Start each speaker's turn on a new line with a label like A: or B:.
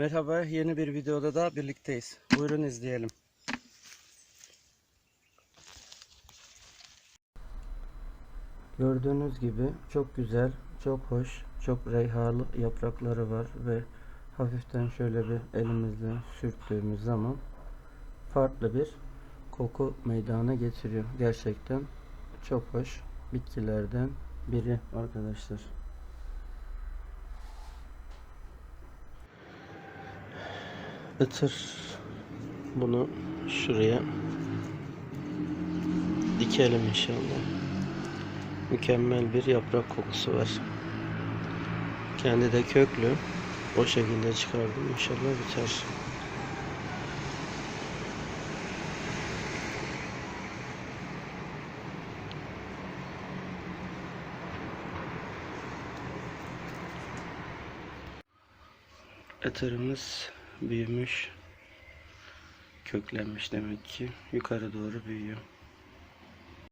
A: Merhaba, yeni bir videoda da birlikteyiz. Buyurun izleyelim. Gördüğünüz gibi çok güzel, çok hoş, çok reyhalı yaprakları var ve hafiften şöyle bir elimizle sürttüğümüz zaman farklı bir koku meydana getiriyor. Gerçekten çok hoş bitkilerden biri arkadaşlar. Itır bunu şuraya dikelim inşallah. Mükemmel bir yaprak kokusu var. Kendi de köklü. O şekilde çıkardım. İnşallah biter. Etırımız büyümüş. Köklenmiş demek ki. Yukarı doğru büyüyor.